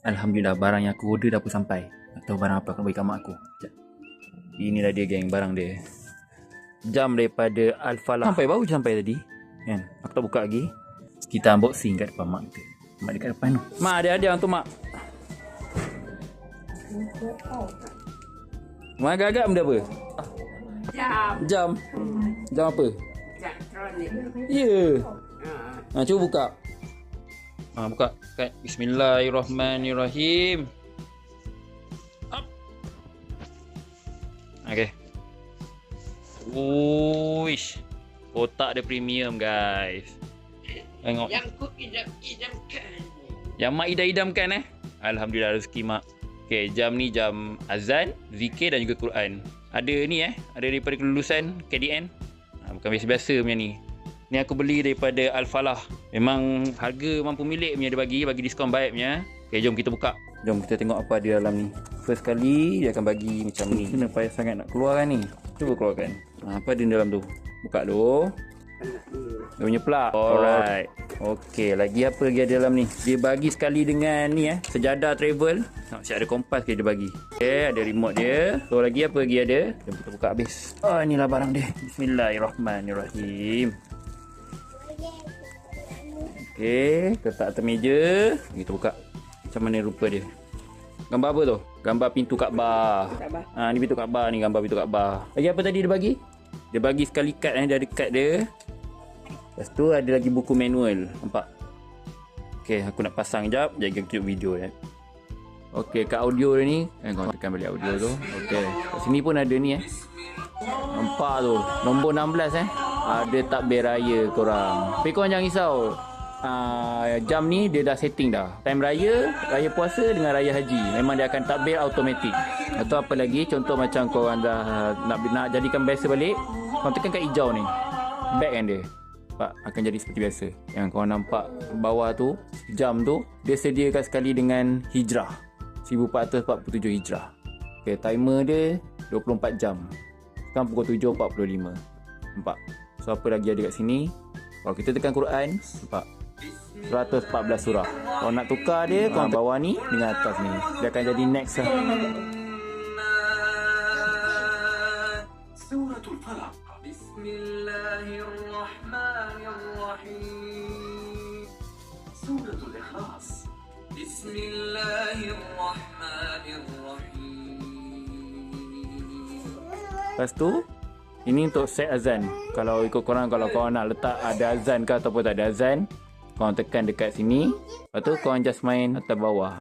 Alhamdulillah barang yang aku order dah pun sampai. Tak tahu barang apa aku bagi kat mak aku. Sekejap. Inilah dia geng barang dia. Jam daripada Alfalah. Sampai baru je sampai tadi. Kan? Aku tak buka lagi. Kita unboxing kat depan mak kita. Mak dekat depan tu. Mak ada ada untuk mak. Mak agak-agak benda apa? Jam. Jam. Jam apa? Jam elektronik. Ya. Yeah. Ha. Ha, cuba buka. Ha, buka. Kat. Bismillahirrahmanirrahim. Up. Okay. Uish. Kotak dia premium guys. Tengok. Yang ku idam-idamkan. Yang mak idam-idamkan eh. Alhamdulillah rezeki mak. Okay, jam ni jam azan, zikir dan juga Quran. Ada ni eh, ada daripada kelulusan KDN. Ha, bukan biasa-biasa punya ni. Ni aku beli daripada Al-Falah. Memang harga mampu milik punya dia bagi, bagi diskaun baik punya. Okay, jom kita buka. Jom kita tengok apa ada dalam ni. First kali dia akan bagi macam ni. Kena payah sangat nak keluarkan ni. Cuba keluarkan. Ha, apa ada dalam tu? Buka dulu. Dia punya plug. Alright. Okey, lagi apa lagi ada dalam ni? Dia bagi sekali dengan ni eh, sejadah travel. Nak siap ada kompas ke dia bagi. Okey, ada remote dia. So lagi apa lagi ada? Jom kita buka habis. Oh, inilah barang dia. Bismillahirrahmanirrahim. Okey, letak atas meja. Kita buka. Macam mana rupa dia? Gambar apa tu? Gambar pintu Kaabah. Ha, ni pintu Kaabah ni gambar pintu Kaabah. Lagi apa tadi dia bagi? Dia bagi sekali kad eh, dia ada kad dia. Lepas tu ada lagi buku manual. Nampak? Okay, aku nak pasang jap. Jaga tunjuk video ya. Okay, kat audio dia ni. Eh, kau tekan balik audio tu. Okay. Kat sini pun ada ni eh. Nampak tu. Nombor 16 eh. Ada takbir raya korang. Tapi korang jangan risau. Uh, jam ni dia dah setting dah. Time raya, raya puasa dengan raya haji. Memang dia akan takbir automatik. Atau apa lagi, contoh macam korang dah nak, nak jadikan biasa balik. Korang tekan kat hijau ni. Back kan dia nampak akan jadi seperti biasa. Yang kau nampak bawah tu, jam tu, dia sediakan sekali dengan hijrah. 1447 hijrah. Okay, timer dia 24 jam. Sekarang pukul 7.45. Nampak? So, apa lagi ada kat sini? Kalau kita tekan Quran, nampak? 114 surah. Kalau nak tukar dia, kau ha, bawah ni dengan atas ni. Dia akan jadi next lah. Lepas tu Ini untuk set azan Kalau ikut korang Kalau korang nak letak Ada azan ke Ataupun tak ada azan korang tekan dekat sini. Lepas tu, korang just main atas bawah.